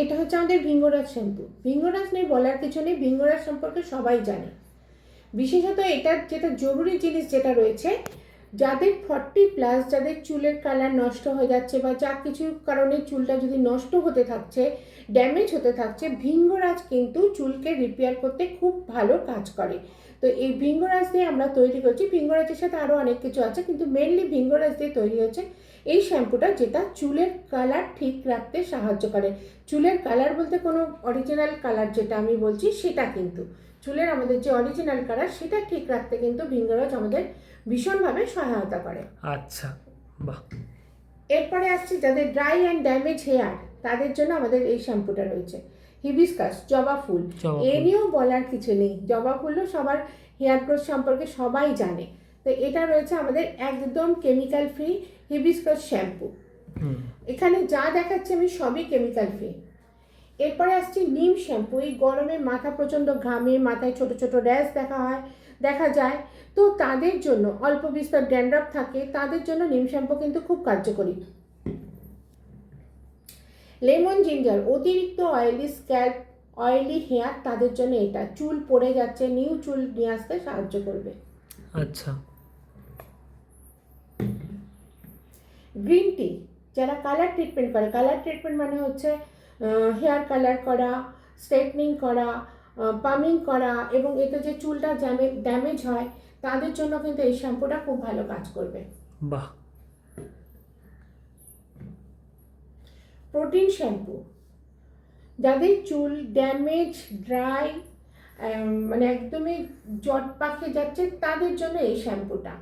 এটা হচ্ছে আমাদের ভিঙ্গরাজ শ্যাম্পু। ভিঙ্গরাজ নেই বলার কিছু নেই, ভিঙ্গরাজ সম্পর্কে সবাই জানে। বিশেষত এটার যেটা জরুরি জিনিস যেটা রয়েছে, যাদের ফর্টি প্লাস যাদের চুলের কালার নষ্ট হয়ে যাচ্ছে বা যা কিছু কারণে চুলটা যদি নষ্ট হতে থাকছে ড্যামেজ হতে থাকছে, ভিঙ্গরাজ কিন্তু চুলকে রিপেয়ার করতে খুব ভালো কাজ করে। তো এই ভিঙ্গরাজ দিয়ে আমরা তৈরি করছি। ভিঙ্গরাজের সাথে আরও অনেক কিছু আছে, কিন্তু মেনলি ভিঙ্গরাজ দিয়ে তৈরি হচ্ছে এই শ্যাম্পুটা যেটা চুলের কালার ঠিক রাখতে সাহায্য করে। চুলের কালার বলতে কোনো অরিজিনাল কালার যেটা আমি বলছি সেটা কিন্তু। চুলের আমাদের যে অরিজিনাল কালার সেটা ঠিক রাখতে কিন্তু ভিঙ্গরাজ আমাদের ভীষণভাবে সহায়তা করে। আচ্ছা বাহ। এরপরে আসছি যাদের ড্রাই অ্যান্ড ড্যামেজ হেয়ার তাদের জন্য আমাদের এই শ্যাম্পুটা রয়েছে। হিবিস্কাস জবা ফুল। এ নিয়েও বলার কিছু নেই। জবা ফুলও সবার হেয়ার গ্রোথ সম্পর্কে সবাই জানে। তো এটা রয়েছে আমাদের একদম কেমিক্যাল ফ্রি হিবিস্কাস শ্যাম্পু এখানে যা দেখাচ্ছে আমি সবই কেমিক্যাল ফ্রি এরপরে আসছি নিম শ্যাম্পু এই গরমে মাথা প্রচণ্ড ঘামে মাথায় ছোট ছোট র্যাশ দেখা হয় দেখা যায়। তো তাদের জন্য অল্প বিস্তর ড্যান্ড্রফ থাকে তাদের জন্য নিম শ্যাম্পু কিন্তু খুব কার্যকরী। লেমন জিঞ্জার অতিরিক্ত অয়েলি স্ক্যাল্প অয়েলি হেয়ার তাদের জন্য এটা। চুল পড়ে যাচ্ছে নিউ চুল নিয়ে আসতে সাহায্য করবে। আচ্ছা। গ্রিন টি যারা কালার ট্রিটমেন্ট করে। কালার ট্রিটমেন্ট মানে হচ্ছে হেয়ার কালার করা স্ট্রেটনিং করা পামিং করা এবং এতে যে চুলটা ড্যামেজ হয় তাদের জন্য কিন্তু এই শ্যাম্পুটা খুব ভালো কাজ করবে। বাহ! Protein shampoo. যাদের চুল ড্যামেজ ড্রাই মানে একদমই জট পাকে যাচ্ছে তাদের জন্য এই শ্যাম্পুটা।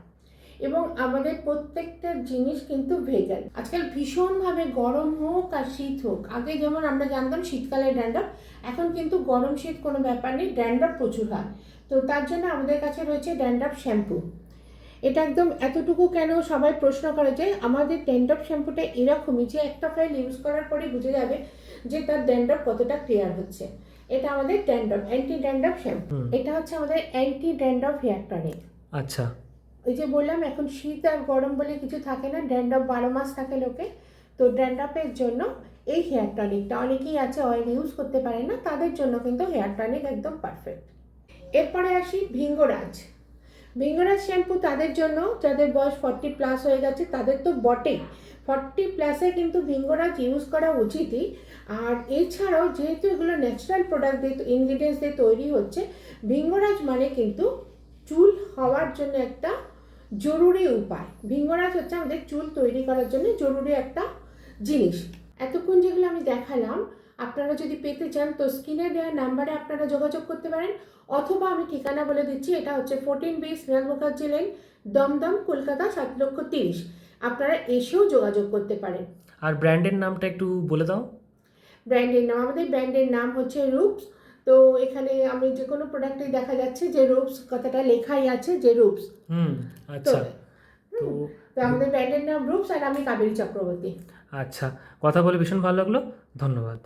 এবং আমাদের প্রত্যেকটা জিনিস কিন্তু ভেগান আজকাল ভীষণভাবে গরম হোক আর শীত হোক আগে যেমন আমরা জানতাম শীতকালে ড্যান্ড্রফ এখন কিন্তু গরম শীত কোনো ব্যাপার নেই ড্যান্ড্রফ প্রচুর হয়। তো তার জন্য আমাদের কাছে রয়েছে ড্যান্ড্রফ শ্যাম্পু। এটা একদম এতটুকু কেন সবাই প্রশ্ন করে যে আমাদের ড্যান্ড্রফ শ্যাম্পুটা এরকমই যে একটা ফাইল ইউজ করার পরে বুঝে যাবে যে তার ড্যান্ড্রফ কতটা ক্লিয়ার হচ্ছে। এটা আমাদের ড্যান্ড্রফ অ্যান্টি ড্যান্ড্রফ শ্যাম্পু এটা হচ্ছে আমাদের অ্যান্টি ড্যান্ড্রফ হেয়ার টনিক। আচ্ছা। ওই যে বললাম, এখন শীত আর গরম বলে কিছু থাকে না, ড্যান্ড্রফ বারো মাস থাকে লোকে। তো ড্যান্ড্রফের জন্য এই হেয়ার টনিকটা, অনেকেই আছে অয়েল ইউজ করতে পারে না, তাদের জন্য কিন্তু হেয়ার টনিক একদম পারফেক্ট এরপরে আসি ভিঙ্গরাজ। ভিঙ্গরাজ শ্যাম্পু তাদের জন্য, যাদের বয়স ফর্টি প্লাস হয়ে গেছে, তাদের তো বটেই। ফর্টি প্লাসে কিন্তু ভিঙ্গরাজ ইউজ করা উচিতই। আর এছাড়াও যেহেতু এগুলো ন্যাচারাল প্রোডাক্ট দিয়ে ইনগ্রিডিয়েন্টস দিয়ে তৈরি হচ্ছে, ভিঙ্গরাজ মানে কিন্তু চুল হওয়ার জন্য একটা জরুরি উপায়। ভিঙ্গরাজ হচ্ছে আমাদের চুল তৈরি করার জন্য জরুরি একটা জিনিস। এতক্ষণ যেগুলো আমি দেখালাম আপনারা যদি পেতে চান তো স্ক্রিনে দেওয়া নাম্বারে আপনারা যোগাযোগ করতে পারেন। অথবা আমি ঠিকানা বলে দিচ্ছি এটা হচ্ছে fourteen B Snehal Mukherjee lane Dumdum Kolkata সাত লক্ষ তিরিশ। আপনারা এসেও যোগাযোগ করতে পারেন। আর ব্র্যান্ডের নামটা একটু বলে দাও। ব্র্যান্ডের নাম আমাদের ব্র্যান্ডের নাম হচ্ছে রূপস। তো এখানে আমি যে কোনো প্রোডাক্টে দেখা যাচ্ছে যে রুপস কথাটা লেখাই আছে যে রুপস। হুম আচ্ছা। তো তো আমাদের ব্র্যান্ডের নাম রুপস আর আমি কাবেরী চক্রবর্তী। আচ্ছা কথা বলে ভীষণ ভালো লাগল ধন্যবাদ।